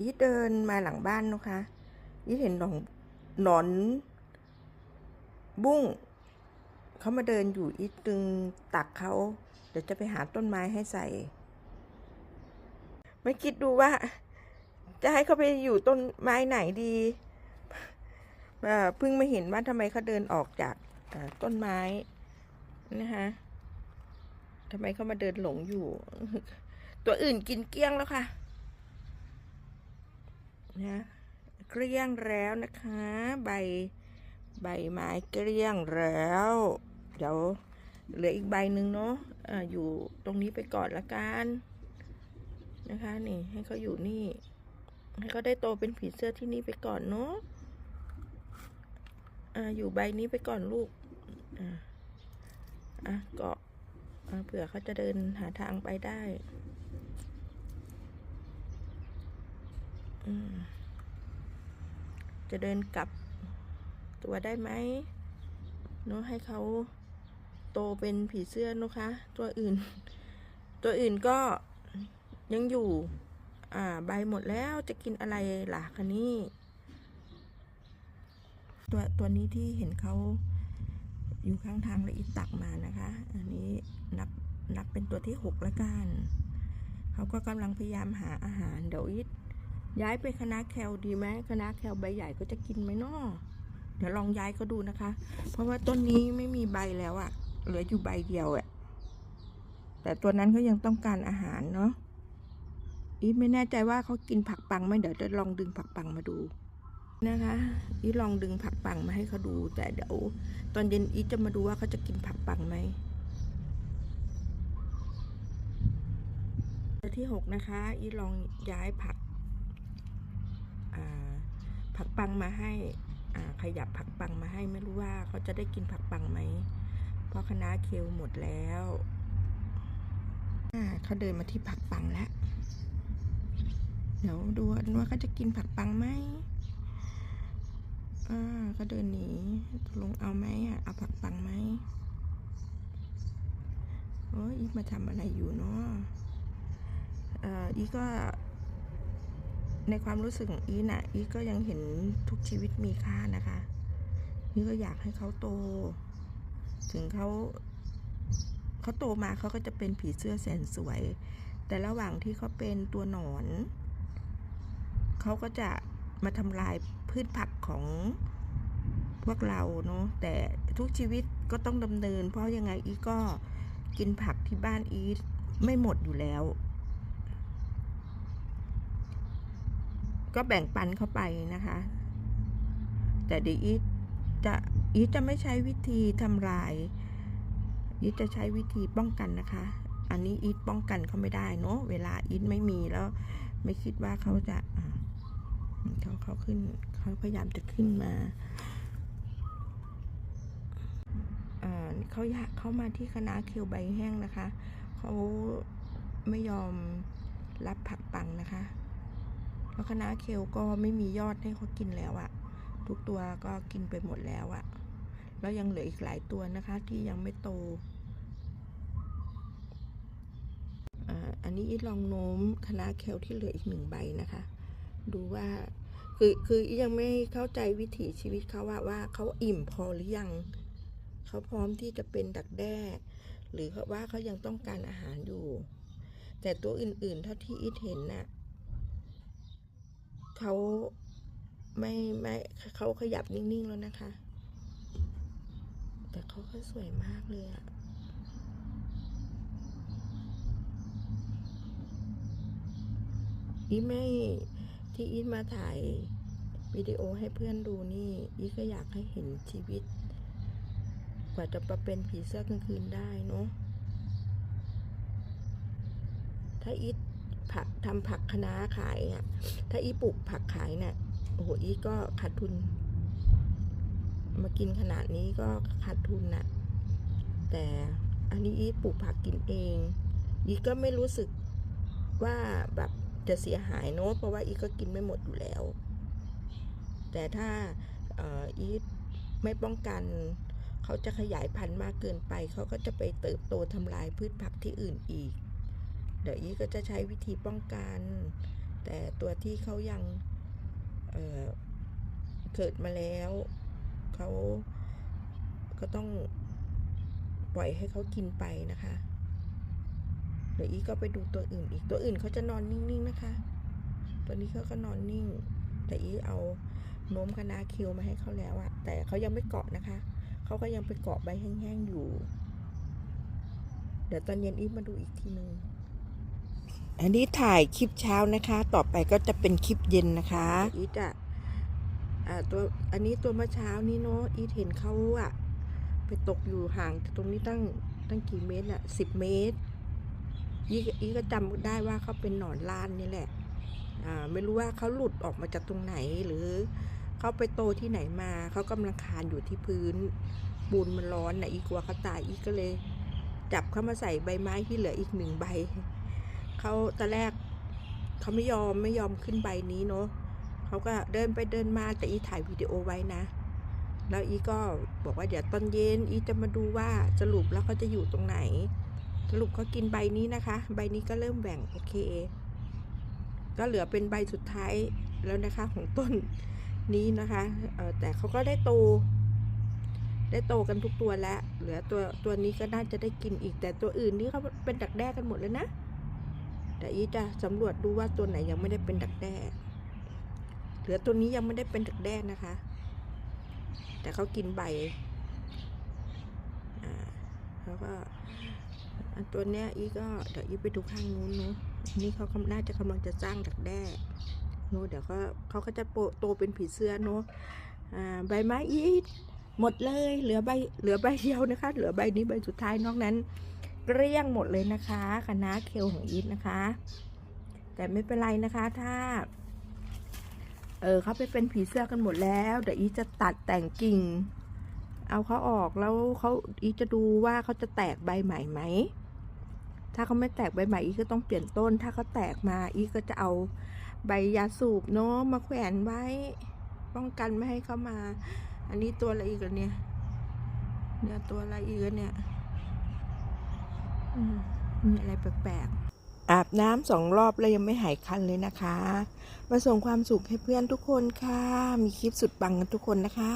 อีทเดินมาหลังบ้านนะคะอีทเห็นหนอนหนอน บุ้งเขามาเดินอยู่อีทตึงตักเขาเดี๋ยวจะไปหาต้นไม้ให้ใส่ ไม่คิดดูว่า จะให้เขาไปอยู่ต้นไม้ไหนดีเพิ่งมาเห็นว่าทำไมเขาเดินออกจากต้นไม้นะคะทำไมเขามาเดินหลงอยู่ ตัวอื่นกินเกลี้ยงแล้วค่ะ นะเกลี้ยงแล้วนะคะ ใบใบไม้เกลี้ยงแล้ว เดี๋ยวเหลืออีกใบหนึ่งเนาะอะอยู่ตรงนี้ไปก่อนละกันนะคะนี่ให้เขาอยู่นี่ ให้เขาได้โตเป็นผีเสื้อที่นี่ไปก่อนเนาะอ่าอยู่ใบนี้ไปก่อนลูกอ่าอะเกาะอ่าเผื่อเขาจะเดินหาทางไปได้ อืม จะเดินกลับตัวได้ไหมเนาะให้เขาโตเป็นผีเสื้อนะคะ ตัวอื่น ตัวอื่นก็ยังอยู่ อ่า ใบหมดแล้วจะกินอะไรล่ะคะนี่ตัวตัวนี้ที่เห็นเขาอยู่ข้างทางและอีตักมานะคะ อันนี้นับนับเป็นตัวที่หกล้วกัน เขาก็กำลังพยายามหาอาหารเดี๋ยวอีท ย้ายไปคณะแคลดีไหมคณะแคลใบใหญ่ก็จะกินไหมนาะเดี๋ยวลองย้ายก็ดูนะคะ เพราะว่าต้นนี้ไม่มีใบแล้วอะเหลืออยู่ใบเดียวอะแต่ตัวนั้นเขายังต้องการอาหารเนาะอีไม่แน่ใจว่าเขากินผักปังไหมเดี๋ยวจะลองดึงผักปังมาดูนะคะ อีลองดึงผักปังมาให้เขาดู แต่เดี๋ยวตอนเย็นอีจะมาดูว่าเขาจะกินผักปังไหมที่หกนะคะ อีลองย้ายผัก ปังมาให้อ่าขยับผักปังมาให้ไม่รู้ว่าเขาจะได้กินผักปังไหม เพราะคณะเคลหมดแล้วอ่าเขาเดินมาที่ผักปังแล้ว เดี๋ยวดูว่าเขาจะกินผักปังไหมอ่าเขาเดินหนีลงเอาไหมอะเอาผักปังไหมโอ้ยอีมาทำอะไรอยู่เนาะอ่ออีก็ ในความรู้สึกของอีน่ะ อีก็ยังเห็นทุกชีวิตมีค่านะคะอีก็อยากให้เขาโต ถึงเขาเขาโตมาเขาก็จะเป็นผีเสื้อแสนสวย แต่ระหว่างที่เขาเป็นตัวหนอน เขาก็จะมาทำลายพืชผักของพวกเราเนาะแต่ทุกชีวิตก็ต้องดำเนิน เพราะยังไงอีก็กินผักที่บ้านอีไม่หมดอยู่แล้ว ก็แบ่งปันเข้าไปนะคะ แต่เดี๋ยวอีทจะอีทจะไม่ใช้วิธีทำลายอีทจะใช้วิธีป้องกันนะคะ อันนี้อีทป้องกันเขาไม่ได้เนาะเวลาอีทไม่มีแล้ว ไม่คิดว่าเขาจะเขาเขาขึ้นเขาพยายามจะขึ้นมาเขาอยากเข้ามาที่คณะเคลใบแห้งนะคะ เขาไม่ยอมรับผักปังนะคะ แล้วคณะเคลก็ไม่มียอดให้เขากินแล้วอะทุกตัวก็กินไปหมดแล้วอะแล้วยังเหลืออีกหลายตัวนะคะที่ยังไม่โตอันนี้อีลองโน้มคณะเคลที่เหลืออีกหนึ่งใบนะคะ ดูว่าคือคืออียังไม่เข้าใจวิถีชีวิตเขาว่าว่าเขาอิ่มพอหรือยังเขาพร้อมที่จะเป็นดักแด้ หรือว่าเขายังต้องการอาหารอยู่ แต่ตัวอื่นๆเท่าที่อีทเห็นน่ะ เขาไม่ไม่เขาขยับนิ่ง ๆ แล้วนะคะ แต่เขาก็สวยมากเลยอะอีไม่ที่อีทมาถ่ายวิดีโอให้เพื่อนดูนี่อีก็อยากให้เห็นชีวิต กว่าจะมาเป็นผีเสื้อกลางคืนได้เนาะถ้าอีท ผักทำผักคะน้าขายอะ ถ้าอีปลูกผักขายเนี่ยโอ้โหอีก็ขาดทุน มากินขนาดนี้ก็ขาดทุนน่ะ แต่อันนี้อีปลูกผักกินเอง อีก็ไม่รู้สึกว่าแบบจะเสียหายเนอะเพราะว่าอีก็กินไม่หมดอยู่แล้ว แต่ถ้าอ่ออีไม่ป้องกันเขาจะขยายพันธุ์มากเกินไป เขาก็จะไปเติบโตทำลายพืชผักที่อื่นอีก เดี๋ยวอีก็จะใช้วิธีป้องกัน แต่ตัวที่เขายังเเกิดมาแล้วเขาก็ต้องปล่อยให้เขากินไปนะคะเดี๋ยวอีก็ไปดูตัวอื่นอีกตัวอื่นเขาจะนอนนิ่งๆนะคะ ตัวนี้เขาก็นอนนิ่ง แต่อีเอาโน้มคณะคิวมาให้เขาแล้วอะแต่เขายังไม่เกาะนะคะเขาก็ยังไปเกาะใบแห้งๆอยู่ เดี๋ยวตอนเย็นอีมาดูอีกทีนึง อันนี้ถ่ายคลิปเช้านะคะ ต่อไปก็จะเป็นคลิปเย็นนะคะอีทอะอ่าตัวอันนี้ตัวเมื่อเช้านี้เนาะอีทเห็นเขาอะไปตกอยู่ห่างจากตรงนี้ตั้งตั้งกี่เมตรอะสิบเมตรอีกอีก็จำได้ว่าเขาเป็นหนอนล้านนี่แหละ อ่าไม่รู้ว่าเขาหลุดออกมาจากตรงไหนหรือเขาไปโตที่ไหนมาเขากำลังคานอยู่ที่พื้นปูนมันร้อนนะอีกลัวเขาตายอีกก็เลย จับเข้ามาใส่ใบไม้ที่เหลืออีกหนึ่งใบ เขาตอนแรกเขาไม่ยอมไม่ยอมขึ้นใบนี้เนาะเขาก็เดินไปเดินมาแต่อีถ่ายวิดีโอไว้นะ แล้วอีก็บอกว่าเดี๋ยวตอนเย็นอีจะมาดูว่าสรุปแล้วเขาจะอยู่ตรงไหน สรุปเขากินใบนี้นะคะ ใบนี้ก็เริ่มแหว่งโอเค ก็เหลือเป็นใบสุดท้ายแล้วนะคะของต้นนี้นะคะแต่เขาก็ได้โต ได้โตกันทุกตัวแล้ว เหลือตัวตัวนี้ก็น่าจะได้กินอีกแต่ตัวอื่นนี่เขาเป็นดักแด้กันหมดแล้วนะ แต่อีจะสำรวจดูว่าตัวไหนยังไม่ได้เป็นดักแด้เหลือตัวนี้ยังไม่ได้เป็นดักแด้นะคะ แต่เขากินใบอ่าแล้วก็อันตัวเนี้ยอีก็เดี๋ยวอีไปดูข้างนู้นเนาะนี่เขากำน่าจะกำลังจะสร้างดักแด้เนอะเดี๋ยวก็เขาก็จะโตเป็นผีเสื้อเนาะอ่าใบไม้อีหมดเลย เหลือใบเหลือใบเดียวนะคะ เหลือใบนี้ใบสุดท้ายนอกนั้น เกลี้ยงหมดเลยนะคะคณะเคลของอีทนะคะ แต่ไม่เป็นไรนะคะถ้า เออเขาไปเป็นผีเสื้อกันหมดแล้วเดี๋ยวอีทจะตัดแต่งกิ่ง เอาเขาออกแล้วเขาอีทจะดูว่าเขาจะแตกใบใหม่ไหมถ้าเขาไม่แตกใบใหม่อีก็ต้องเปลี่ยนต้น ถ้าเขาแตกมาอีก็จะเอาใบยาสูบเนาะมาแขวนไว้ ป้องกันไม่ให้เขามา อันนี้ตัวอะไรอีกเนี่ย เนี่ยตัวอะไรอีกเนี่ย มีอะไรแปลกๆ อาบน้ำสองรอบแล้วยังไม่หายคันเลยนะคะ มาส่งความสุขให้เพื่อนทุกคนค่ะ มีคลิปสุดปังกันทุกคนนะคะ